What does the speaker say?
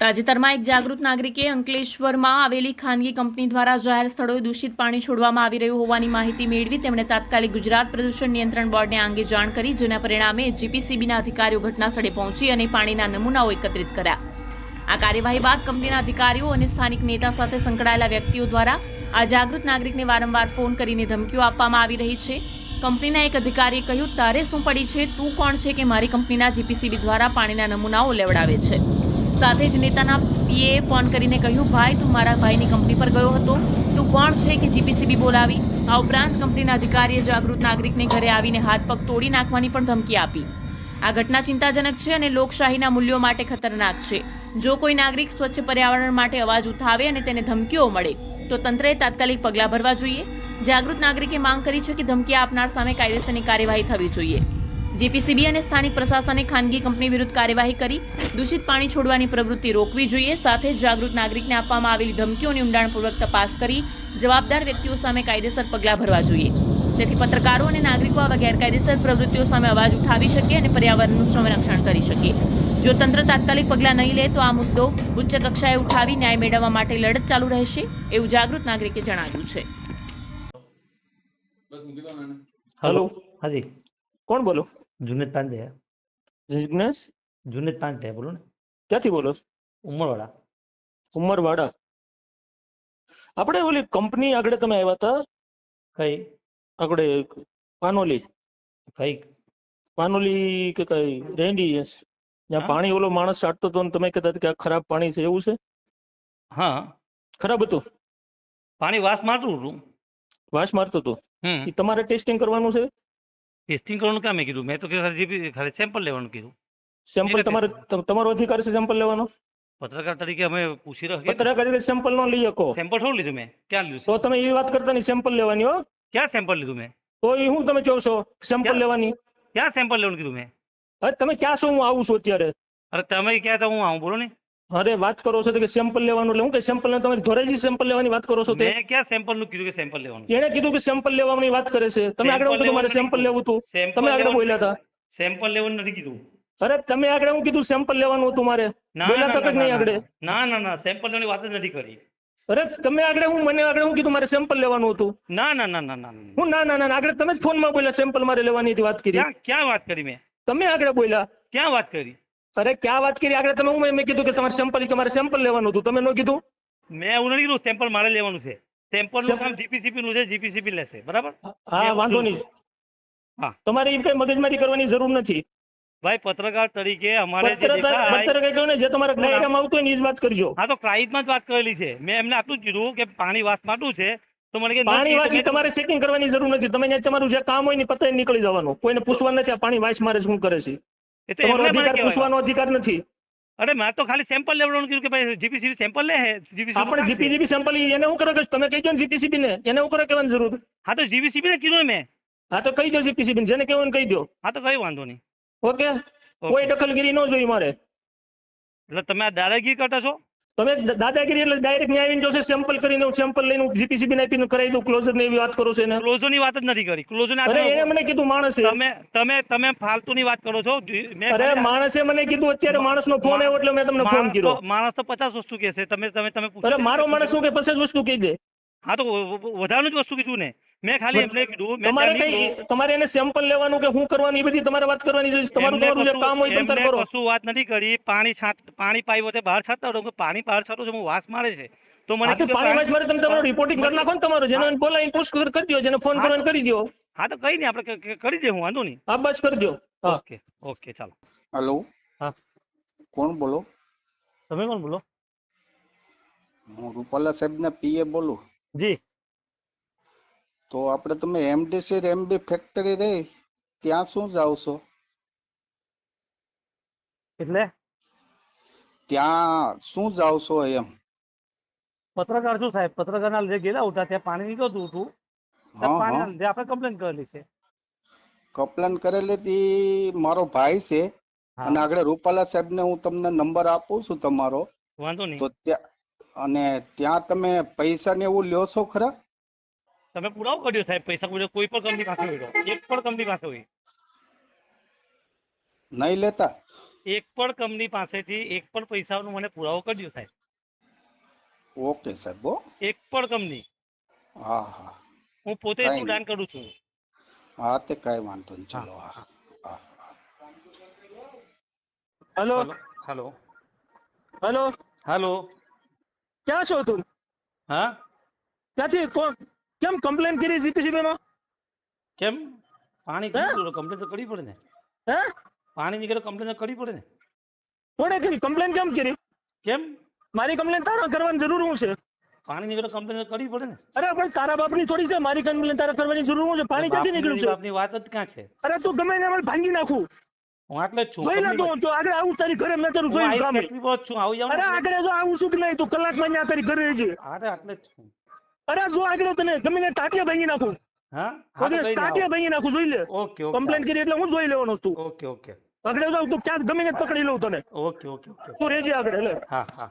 તાજેતરમાં એક જાગૃત નાગરિકે અંકલેશ્વરમાં આવેલી ખાનગી કંપની દ્વારા જાહેર સ્થળોએ દૂષિત પાણી છોડવામાં આવી રહ્યું હોવાની માહિતી મેળવી તેમણે તાત્કાલિક ગુજરાત પ્રદૂષણ નિયંત્રણ બોર્ડને અંગે જાણ કરી, જેના પરિણામે જીપીસીબીના અધિકારીઓ ઘટનાસ્થળે પહોંચી અને પાણીના નમૂનાઓ એકત્રિત કર્યા. આ કાર્યવાહી બાદ કંપનીના અધિકારીઓ અને સ્થાનિક નેતા સાથે સંકળાયેલા વ્યક્તિઓ દ્વારા આ જાગૃત નાગરિકને વારંવાર ફોન કરીને ધમકીઓ આપવામાં આવી રહી છે. કંપનીના એક અધિકારીએ કહ્યું, તારે શું પડી છે? તું કોણ છે કે મારી કંપનીના જીપીસીબી દ્વારા પાણીના નમૂનાઓ લેવડાવે છે? સાથે જ નેતાના પીએ ફોન કરીને કહ્યું, ભાઈ, તું મારા ભાઈની કંપની પર ગયો હતો. તું કોણ છે કે જીપીસીબી બોલાવી? આ ઉપરાંત કંપનીના અધિકારીએ જાગૃત નાગરિકને ઘરે આવીને હાથ પગ તોડી નાખવાની પણ ધમકી આપી. આ ઘટના ચિંતાજનક છે અને લોકશાહીના મૂલ્યો માટે ખતરનાક છે. જો કોઈ નાગરિક સ્વચ્છ પર્યાવરણ માટે અવાજ ઉઠાવે અને તેને ધમકીઓ મળે, તો તંત્રએ તાત્કાલિક પગલાં ભરવા જોઈએ. જાગૃત નાગરિકે માંગ કરી છે કે ધમકી આપનાર સામે કાયદેસરની કાર્યવાહી થવી જોઈએ. જેપીસીબી અને સ્થાનિક પ્રશાસને ખાનગી કંપની વિરુદ્ધ કાર્યવાહી કરી દૂષિત પાણી છોડવાની પ્રવૃત્તિ રોકવી જોઈએ સાથે જાગૃત નાગરિકને આપવામાં આવેલી ધમકીઓની ઊંડાણપૂર્વક તપાસ કરી જવાબદાર વ્યક્તિઓ સામે કાયદેસર પગલાં ભરવા જોઈએ. તેથી પત્રકારો અને નાગરિકો આવા ગેરકાયદેસર પ્રવૃત્તિઓ સામે અવાજ ઉઠાવી શકે અને પર્યાવરણનું સંરક્ષણ કરી શકે. જો તંત્ર તાત્કાલિક પગલાં નહીં લે તો આ મુદ્દો ઉચ્ચ કક્ષાએ ઉઠાવી ન્યાય મેળવવા માટે લડત ચાલુ રહેશે એવું જાગૃત નાગરિકે જણાવ્યું છે. હેલો હાજી. કોણ બોલો? જુનેદ પાંડે જિજ્ઞેશ જુનેદ પાંડે બોલો ને ક્યાંથી બોલો ઉમરવાડા ઉમરવાડા આપણે ઓલી કંપની આગળ તમે આવ્યા હતા કઈ આપણે પાનોલી કઈ પાનોલી કે કઈ રેંડી જ્યાં પાણી ઓલો માણસ સાટતો હતો ને તમે કહેતા કે આ ખરાબ પાણી છે એવું છે હા ખરાબ હતું પાણી વાસ મારતું હતું વાસ મારતું હતું તમારે ટેસ્ટિંગ કરવાનું છે ટેસ્ટિંગ કરવાનું કામ કીધું? મેં તો ખાલી ખાલી સેમ્પલ લેવાનું કીધું. સેમ્પલ તમારે તમારો અધિકાર છે સેમ્પલ લેવાનો? પત્રકાર તરીકે અમે પૂછી રહ્યા પત્રકાર તરીકે સેમ્પલ નો લઈ શકો. સેમ્પલ થોડું લીધું મેં? ક્યાં લીધું તો તમે એ વાત કરતા નહીં સેમ્પલ લેવાની હો. ક્યાં સેમ્પલ લીધું મેં? તો એ હું તમે કહો છો સેમ્પલ લેવાની. ક્યાં સેમ્પલ લેવાનું કીધું મેં? હવે તમે ક્યાં છો હું આવું છું અત્યારે? અરે તમે ક્યાં તો હું આવું બોલો ને. અરે વાત કરો છો કે સેમ્પલ લેવાનું એટલે હું કે સેમ્પલ તમારી ધોરેજી સેમ્પલ લેવાની વાત કરો છો તે મેં ક્યાં સેમ્પલનું કીધું કે સેમ્પલ લેવાનું એને કીધું કે સેમ્પલ લેવાની વાત કરે છે તમે આગળ હું કીધું મારે સેમ્પલ લેવું હતું તમે આગળ બોલ્યા હતા સેમ્પલ લેવાનું નથી કીધું અરે તમે આગળ હું કીધું સેમ્પલ લેવાનું હતું મારે ના બોલ્યા ના જ નહીં આગળ ના ના ના સેમ્પલ લેવાની વાત જ નથી કરી અરે તમે આગળ હું મને આગળ હું કીધું મારે સેમ્પલ લેવાનું હતું ના ના ના ના ના. હું ના ના ના આગળ તમે જ ફોનમાં બોલ્યા સેમ્પલ મારે લેવાની હતી વાત કરી ક્યાં વાત કરી મેં તમે આગળ બોલ્યા ક્યાં વાત કરી અરે ક્યાં વાત કરી? આગળ તમે હું મેં કીધું કે તમારે સેમ્પલ તમારે સેમ્પલ લેવાનું હતું. તમે ન કીધું? મેં એવું નથી કીધું સેમ્પલ મારે લેવાનું છે. સેમ્પલનું કામ જીપીસીપી નું છે જીપીસીપી લેશે. બરાબર? હા વાંધો નહીં. હા. તમારે એમ કઈ મગજમારી કરવાની જરૂર નથી. ભાઈ પત્રકાર તરીકે અમારે પત્રકાર કહ્યું ને જે તમારા ડાયરામાં આવતું હોય ને એ જ વાત કરજો. હા તો ક્રાઇટમાં જ વાત કરેલી છે. મેં એમને આટલું જ કીધું કે પાણી વાસ માટું છે તો મને કે પાણી વાસી તમારે ચેકિંગ કરવાની જરૂર નથી. તમે તમારું જે કામ હોય ને પતાવી નીકળી જવાનું. કોઈને પૂછવા નથી આ પાણી વાસ મારે શું કરે છે? તમારો અધિકાર પૂછવાનો અધિકાર નથી. અરે મેં તો ખાલી સેમ્પલ લેવડાવવાનું કીધું કે ભાઈ જીપીસીબી સેમ્પલ લે જીપીસીબી આપણે જીપીજીબી સેમ્પલ એને હું કરો તમે કહી દો ને જીપીસીબી ને એને હું કરો કહેવાની જરૂર? હા તો જીપીસીબી ને કીધું મેં. હા તો કહી દો જીપીસીબી જેને કહેવાનું કહી દો હા તો કઈ વાંધો નહીં. ઓકે? ઓકે. કોઈ દખલગીરી ન જોઈ મારે. એટલે તમે આ દાદાગીરી કરતા છો? તમે દાદાગીરી એટલે ડાયરેક્ટ ન્યાય આવીને જોશે સેમ્પલ કરીને સેમ્પલ લઈને જીપીસીબી ને આપીને કરાવી દઉં ક્લોઝર ને એવી વાત કરો છો એને? ક્લોઝો ની વાત જ નથી કરી. ક્લોઝરની અરે એને મને કીધું માણસ. તમે તમે તમે ફાલતુ ની વાત કરો છો. અરે માણસે મને કીધું અત્યારે માણસ નો ફોન આવ્યો એટલે મેં તમને ફોન કર્યો. માણસ તો પચાસ વસ્તુ કહેશે. તમે તમે તમે અરે મારો માણસ શું કે? પચાસ વસ્તુ કહી દે. હા તો વધારાનું જ વસ્તુ કીધું ને. મેં ખાલી એમને કીધું તમારે કઈ તમારે એને સેમ્પલ લેવાનું કે શું કરવાનું એ બધી તમારે વાત કરવાની જોઈએ તમારું તમારું જે કામ હોય તમે કરો. કશું વાત નથી કરી. પાણી છાંટ પાણી પાઈ તે બહાર છાંટતા રહો પાણી બહાર છાંટો છો હું વાસ મારે છે. તો મને પાણી વાસ મારે તમે તમારો રિપોર્ટિંગ કરી નાખો ને તમારો જેને બોલાવીને પૂછ કરી દો જેને ફોન. કરવાનો કરી દો. હા તો કઈ નહીં આપણે કરી દે હું વાંધો નહીં હા બસ કરી દો. ઓકે ઓકે ચાલો. હેલો. હા. કોણ બોલો? તમે કોણ બોલો? હું રૂપાલા સાહેબના પીએ બોલું. જી. તો આપણે તમે એમડીસી એમબી ફેક્ટરી રહી ત્યાં શું જાવ છો? એટલે? ત્યાં શું જાવ છો એમ? પત્રકાર છું સાહેબ પત્રકારના લીધે ગયેલા હતા ત્યાં પાણી નીકળતું હતું. પાણીના લીધે આપણે કમ્પ્લેન કરેલી છે. કમ્પ્લેન કરેલી તી મારો ભાઈ છે અને આગળ રૂપાલા સાહેબ ને હું તમને નંબર આપું છું તમારો. વાંધો નહીં. તો ત્યાં અને ત્યાં તમે પૈસા ને એવું લ્યો છો ખરા? તમે પુરાવો કર્યો સાહેબ પૈસા કોઈ પણ કંપની પાસે હોય એક પણ કંપની પાસે હોય. નહીં લેતા? એક પણ કંપની પાસેથી એક પણ પૈસાનો મને પુરાવો કરજો સાહેબ. ઓકે સાહેબ એક પણ કંપની. હા હા. હું પોતે દાન કરું છું. હા તે કાંઈ વાંધો નહીં. ચલો હા હા હેલો હેલો. હેલો. હેલો. ક્યાં છો તું? હા? ક્યાંથી? કોણ? કેમ કમ્પ્લેન કરી જીપીસીબી માં? કેમ? પાણી હે? નીકળ્યું કમ્પ્લેન તો કરવી પડે ને. હે? પાણી નીકળે કમ્પ્લેન તો કરવી પડે ને. કોણે કરી? કમ્પ્લેન કેમ કરી? કેમ? મારી કમ્પ્લેન તારા કરવાની જરૂર હું છે? પાણી નીકળે કમ્પ્લેન કરવી પડે ને. અરે પણ તારા બાપની થોડી છે મારી કમ્પ્લેન તારા કરવાની જરૂર હું છે? પાણી ક્યાંથી નીકળ્યું છે? આપની વાત જ ક્યાં છે? અરે તું ગમે મને ભાંગી નાખું. હું આટલે જ છું જોઈ લે કંપનીમાં તું આગળ આવું તારી ઘરે મેં તારું જોઈ જ છું આવું અરે આગળ જો આવું છું કે નહીં તું કલાકમાં ત્યાં તારી ઘરે રહેજે. અરે આટલે જ છું. અરે જો આગળ તને જમીને ટાટિયા ભાંગી નાખું. હા? ટાટિયા ભાંગી નાખું જોઈ લે. ઓકે ઓકે કમ્પ્લેન કરી એટલે હું જોઈ લેવાનો છું ઓકે ઓકે. આગળ જાવ તું ક્યાંક જમીને પકડી લઉં તને. Okay okay okay. તું રેજે આગળ એટલે હા હા.